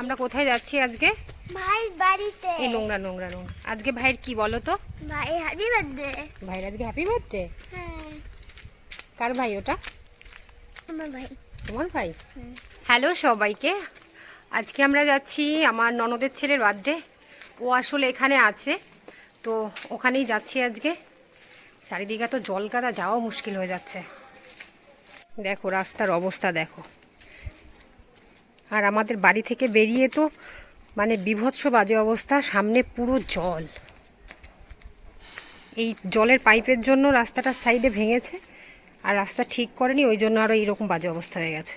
আমরা কোথায় যাচ্ছি আজকে? ভাই বাড়িতে। এই নোংরা নোংরা নোংরা। আজকে ভাইয়ের কি বলো তো? ভাই হ্যাপি বার্থডে ভাইয়ের আজকে হ্যাপি বার্থডে হ্যাঁ। কার ভাই ওটা? আমার ভাই। তোমার ভাই? হ্যালো সবাইকে। আজকে আমরা যাচ্ছি আমার ননদের ছেলের বার্থডে ও আসলে এখানে আছে। তো ওখানেই যাচ্ছি আজকে। চারিদিকে তো জল কাদা যাওয়া মুশকিল হয়ে যাচ্ছে। দেখো রাস্তার অবস্থা দেখো। আর আমাদের বাড়ি থেকে বেরিয়ে তো মানে বিভৎস বাজে অবস্থা, সামনে পুরো জল। এই জলের পাইপের জন্য রাস্তাটার সাইডে ভেঙেছে আর রাস্তা ঠিক করেনি, ওই জন্য আরও এইরকম বাজে অবস্থা হয়ে গেছে।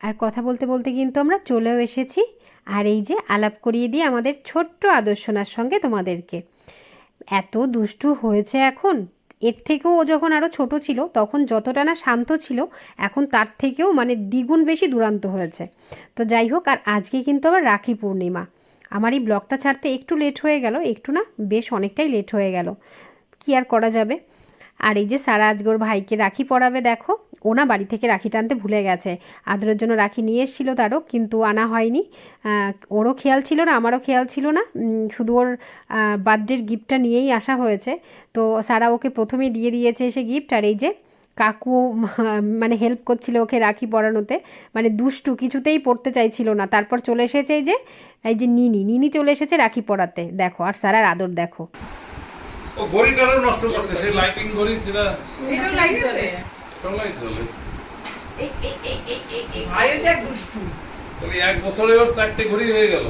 আর কথা বলতে বলতে কিন্তু আমরা চলেও এসেছি। আর এই যে আলাপ করিয়ে দিয়ে আমাদের ছোট্ট আদর্শনার সঙ্গে তোমাদেরকে। এত দুষ্টু হয়েছে এখন। এর থেকেও ও যখন আরও ছোট ছিল, তখন যতটা না শান্ত ছিল, এখন তার থেকেও মানে দ্বিগুণ বেশি দুরান্ত হয়েছে। তো যাই হোক, আর আজকে কিন্তু আবার রাখি পূর্ণিমা। আমার এই ব্লগটা ছাড়তে একটু লেট হয়ে গেল, একটু না বেশ অনেকটাই লেট হয়ে গেল। কি আর করা যাবে? আর এই যে সারা আজকে ওর ভাইকে রাখি পরাবে, দেখো ওনা বাড়ি থেকে রাখি টানতে ভুলে গেছে। আদরের জন্য রাখি নিয়ে এসেছিল তারও, কিন্তু আনা হয়নি। ওরও খেয়াল ছিল না, আমারও খেয়াল ছিল না। শুধু ওর বার্থডের গিফটটা নিয়েই আসা হয়েছে। তো সারা ওকে প্রথমেই দিয়ে দিয়েছে এসে গিফট, আর এই যে কাকু মানে হেল্প করছিল ওকে রাখি পরানোতে। মানে দুষ্টু, কিছুতেই পড়তে চাইছিল না। তারপর চলে এসেছে এই যে এই যে নিনি নিনি চলে এসেছে রাখি পরাতে। দেখো, আর সারার আদর, দেখো। ও ঘড়িটারও নষ্ট করতে সেই লাইটিং ঘড়ি সেটা এটা লাইট জ্বলে লাইট জ্বলে এই এই এই এই এই এই ভাইয়ের যা দুষ্টু তাহলে এক বছরে ওর চারটে ঘড়ি হয়ে গেল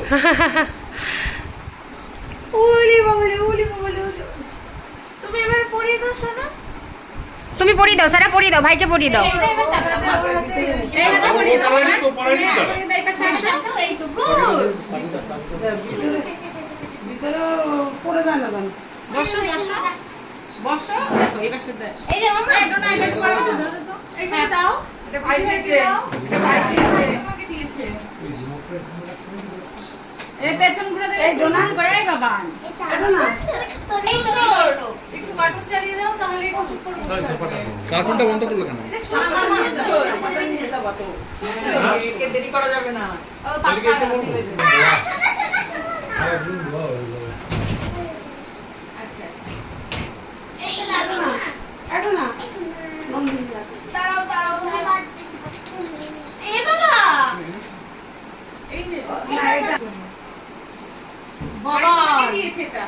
উলি বাবলি উলি বাবলি তুমি এবার পরিয়ে দাও শোনা তুমি পরিয়ে দাও সারা পরিয়ে দাও ভাইকে পরিয়ে দাও তো, তো। তো বসো বসো। বসো। দেখো এই পাশে দাও এই যে মামা। এটা না এটা পড়া দাও এটা ভাই দিয়েছে। এটা ভাই দিয়েছে। আমাকে দিয়েছে। এই পেছন ঘুরে দে এই ডোনা করে বাবা। এই তো একটু কার্টুন চালিয়ে দাও তাহলে একটু চুপ করবে কার্টুনটা বন্ধ করল কেন? দেরি করা যাবে না। ও বলব। আচ্ছা আচ্ছা এই বাবা এই যে বাবা। দিয়েছে এটা?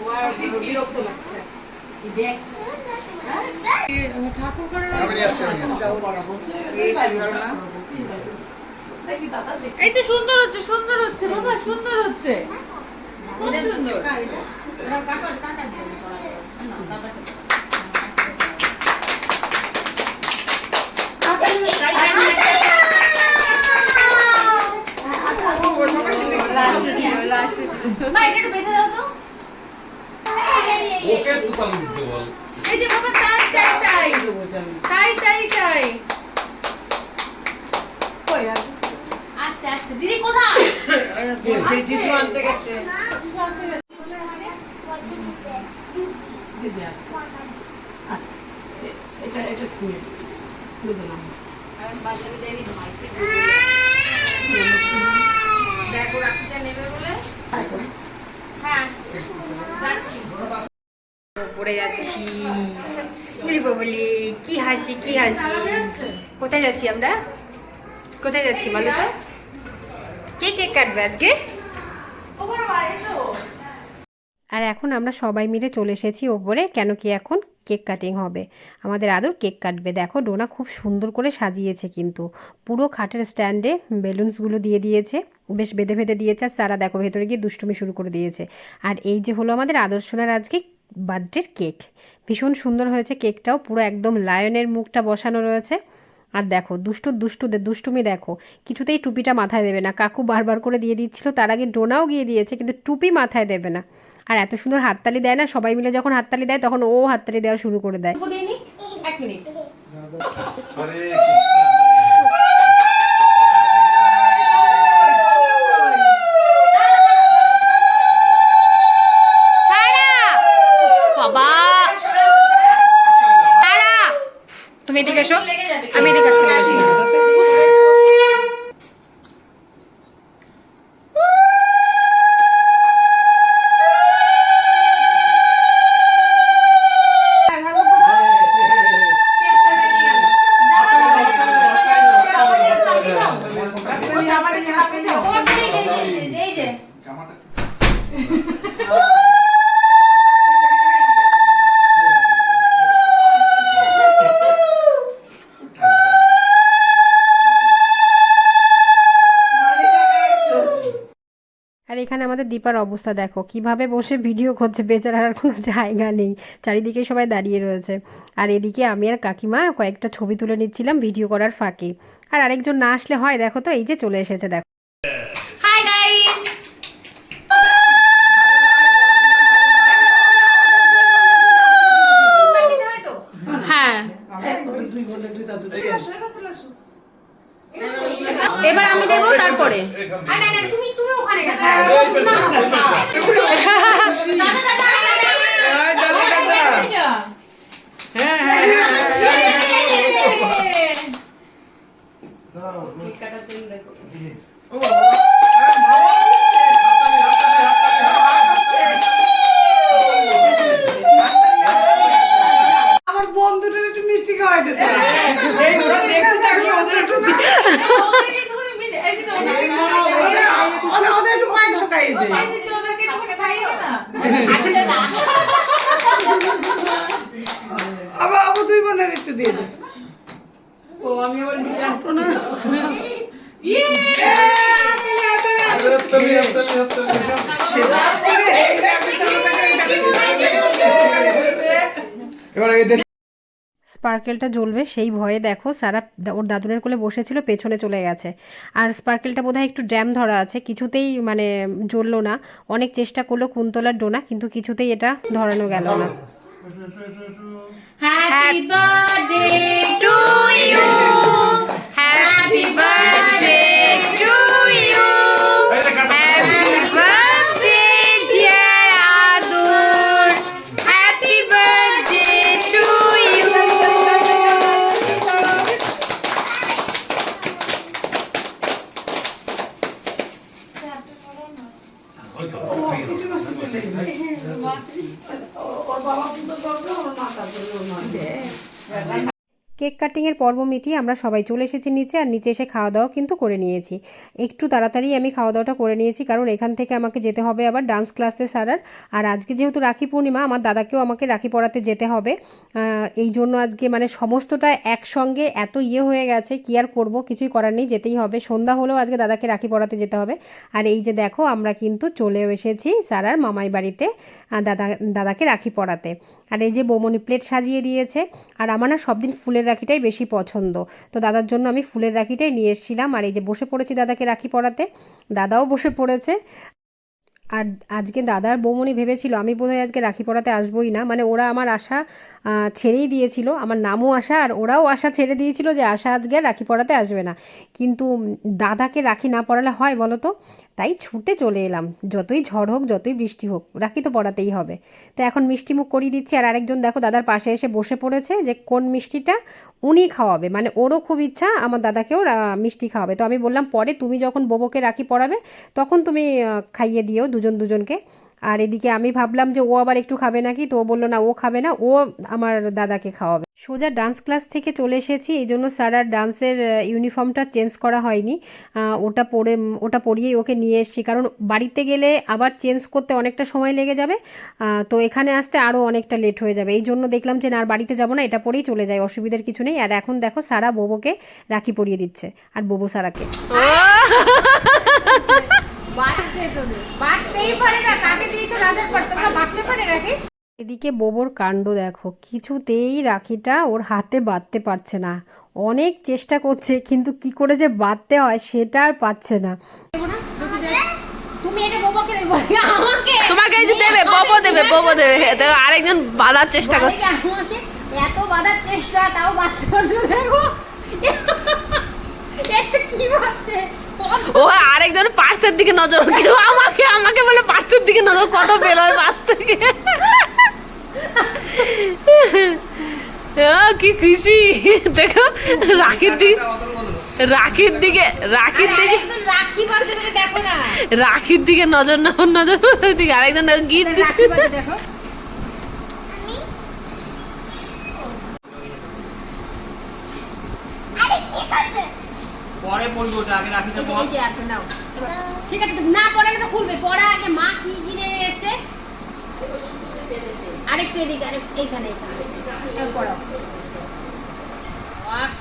ও আর বিরক্ত লাগছে। এই ঠাকুর করে আমি নিয়ে আসছি, আমি নিয়ে আসছি। এই তো সুন্দর হচ্ছে সুন্দর হচ্ছে বাবা সুন্দর হচ্ছে। খুব সুন্দর। মা এটা একটু বেঁধে দাও তো। ওকে তুফান দিতে বল। এই যে বাবা তাই তাই তাই। তাই তাই তাই। আচ্ছা আচ্ছা দিদি কোথায়? জিজু আনতে গেছে। দিদি আচ্ছা এটা এটা খুলে খুলে দিলাম দেখো রাখিটা নেবে বলে হ্যাঁ যাচ্ছি পড়ে যাচ্ছি বলি, কি হাসি কি হাসি? কোথায় যাচ্ছি আমরা? কোথায় যাচ্ছি বলো তো? কে কেক কাটবে আজকে? আর এখন আমরা সবাই মিলে চলে এসেছি ওপরে, কেন কি এখন কেক কাটিং হবে। আমাদের আদর কেক কাটবে। দেখো, ডোনা খুব সুন্দর করে সাজিয়েছে কিন্তু। পুরো খাটের স্ট্যান্ডে বেলুনসগুলো দিয়ে দিয়েছে। বেশ বেঁধে বেঁধে দিয়েছে। আর সারা দেখো, ভেতরে গিয়ে দুষ্টুমি শুরু করে দিয়েছে। আর এই যে হলো আমাদের আদর্শনার আজকে বার্থডের কেক। ভীষণ সুন্দর হয়েছে কেকটাও পুরো একদম লায়নের মুখটা বসানো রয়েছে। আর দেখো দুষ্টু দুষ্টুদের দুষ্টুমি দেখো কিছুতেই টুপিটা মাথায় দেবে না। কাকু বারবার করে দিয়ে দিচ্ছিল তার আগে ডোনাও গিয়ে দিয়েছে কিন্তু টুপি মাথায় দেবে না। আর এত সুন্দর হাততালি দেয় না সবাই মিলে যখন হাততালি দেয় তখন ও হাততালি দেওয়া শুরু করে দেয়। এক মিনিট। এদিকে এসো। আমি এদিকে আসতে বলেছি। এখানে আমাদের দীপার অবস্থা দেখো। কীভাবে বসে ভিডিও করছে বেচারার আর কোনো জায়গা নেই। চারিদিকে সবাই দাঁড়িয়ে রয়েছে। আর এদিকে আমি আর কাকিমা কয়েকটা ছবি তুলে নিচ্ছিলাম ভিডিও করার ফাঁকে। আর আরেকজন না আসলে হয় দেখো তো এই যে চলে এসেছে দেখো। হ্যাঁ। এবার আমি দেবো তারপরে। মাংস খাইয়ে দে আবার আবার দুই বোনের একটু দিয়ে দে হাততালি, হাততালি, হাততালি। এবার স্পার্কেলটা জ্বলবে সেই ভয়ে দেখো সারা ওর দাদুনের কোলে বসেছিল পেছনে চলে গেছে। আর স্পার্কেলটা বোধহয় একটু ড্যাম ধরা আছে কিছুতেই মানে জ্বললো না। অনেক চেষ্টা করল কুন্তলার ডোনা কিন্তু কিছুতেই এটা ধরানো গেল না। और बाबा की तो डॉक्टर और माता की और माता কেক কাটিংয়ের পর্ব মিটিয়ে আমরা সবাই চলে এসেছি নিচে, আর নিচে এসে খাওয়া দাওয়া কিন্তু করে নিয়েছি। একটু তাড়াতাড়ি আমি খাওয়া দাওয়াটা করে নিয়েছি, কারণ এখান থেকে আমাকে যেতে হবে আবার ডান্স ক্লাসে সারার আর আজকে যেহেতু রাখি পূর্ণিমা, আমার দাদাকেও আমাকে রাখি পড়াতে যেতে হবে। এই জন্য আজকে মানে সমস্তটা একসঙ্গে এত ইয়ে হয়ে গেছে, কি আর করব কিছুই করার নেই, যেতেই হবে। সন্ধ্যা হলেও আজকে দাদাকে রাখি পড়াতে যেতে হবে। আর এই যে দেখো, আমরা কিন্তু চলেও এসেছি সারার মামাই বাড়িতে। দাদা, দাদাকে রাখি পড়াতে আর এই যে বৌমনি প্লেট সাজিয়ে দিয়েছে, আর আমার না সব দিন ফুলের রাখিটাই বেশি পছন্দ। তো দাদার জন্য আমি ফুলের রাখিটাই নিয়ে এসেছিলাম। আর এই যে বসে পড়েছি দাদাকে রাখি পড়াতে দাদাও বসে পড়েছে। আর আজকে দাদার বৌমনি ভেবেছিল, আমি বোধহয় আজকে রাখি পড়াতে আসবোই না। মানে ওরা আমার আশা ছেড়েই দিয়েছিল। আমার নামও আশা, আর ওরাও আশা ছেড়ে দিয়েছিল যে আশা আজকে রাখি পড়াতে আসবে না। কিন্তু দাদাকে রাখি না পড়ালে হয় বলো তো? তাই ছুটে চলে এলাম। যতই ঝড় হোক, যতই বৃষ্টি হোক, রাখি তো পড়াতেই হবে। তো এখন মিষ্টি মুখ করিয়ে দিচ্ছি আর আরেকজন দেখো দাদার পাশে এসে বসে পড়েছে যে কোন মিষ্টিটা উনি খাওয়াবে। মানে ওরও খুব ইচ্ছা, আমার দাদাকেও মিষ্টি খাওয়াবে। তো আমি বললাম, পরে তুমি যখন বোবোকে রাখি পড়াবে, তখন তুমি খাইয়ে দিও দুজন দুজনকে। আর এদিকে আমি ভাবলাম যে ও আবার একটু খাবে নাকি? তো ও বলল, না, ও খাবে না, ও আমার দাদাকে খাওয়াবে। সোজা ডান্স ক্লাস থেকে চলে এসেছি, এই জন্য স্যার আর ডান্সের ইউনিফর্মটা চেঞ্জ করা হয়নি। ওটা পরে ওটা পরিয়েই ওকে নিয়ে এসেছি, কারণ বাড়িতে গেলে আবার চেঞ্জ করতে অনেকটা সময় লেগে যাবে। তো এখানে আসতে আরও অনেকটা লেট হয়ে যাবে। এই জন্য দেখলাম যে না, আর বাড়িতে যাব না, এটা পরেই চলে যায়, অসুবিধার কিছু নেই। আর এখন দেখো, সারা বোবোকে রাখি পরিয়ে দিচ্ছে, আর বোবো সারাকে। বাঁধতেই পারে না, কাকে দিয়েছ রাজার পর? তোমরা বাঁধতে পারে এদিকে বোবর কাণ্ড দেখো কিছুতেই রাখিটা ওর হাতে বাঁধতে পারছে না। অনেক চেষ্টা করছে কিন্তু কি করে যে বাঁধতে হয় সেটা আর পারছে না। তুমি এটা বাবাকে দেবো আমাকে। তোমাকে এই যে দেবে ববো দেবে ববো দেবে দেখো আরেকজন বাঁধার চেষ্টা করছে। আমাকে এত বাঁধার চেষ্টা তাও দেখো। কি বাচ্চে ও আরেকজন পার্সের দিকে নজর কেউ আমাকে আমাকে বলে পার্সের দিকে নজর কত বেরোয় পার্স থেকে কি খুশি। দেখো রাখির দিকে রাখির দিকে রাখির দিকে রাখি বাঁধতে তুমি দেখো না। রাখির দিকে নজর না নজর দিকে আরেকজন দেখো গিট রাখি দেখো। পরে পড়ব ওটা আগে রাখি তো এবার ঠিক আছে না পড়ালে তো খুলবে। পড়া আগে মা কি কিনে এসে আরেকটু এদিকে আরেক এইখানে এইখানে। এবার পড়াও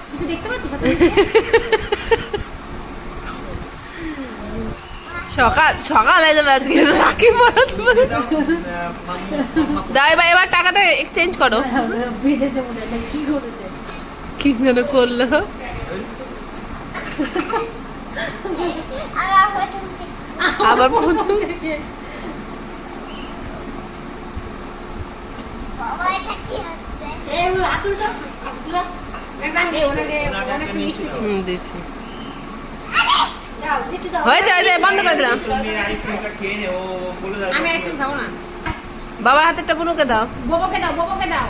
কিছু দেখতে পাচ্ছিস? সকাল সকাল হয়ে যাবে আজকে। রাখি পড়াতে পারে দাও এবার এবার টাকাটা এক্সচেঞ্জ করো। কি করেছে কি যেন করল। আবার প্রথম এটা কি হচ্ছে হুম দিচ্ছি হয়েছে হয়েছে, বন্ধ বুনুকে দাও বোবকে দাও বোবকে দাও।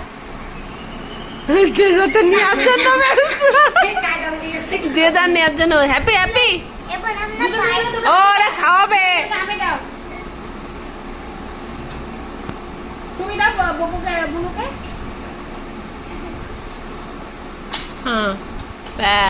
যে যাতে নেওয়ার জন্য যে যার নেওয়ার জন্য। হ্যাপি হ্যাপি ও, ওরা খাওয়াবে। তুমি দাও, বোবকে, বুনুকে। হ্যাঁ ব্যাস।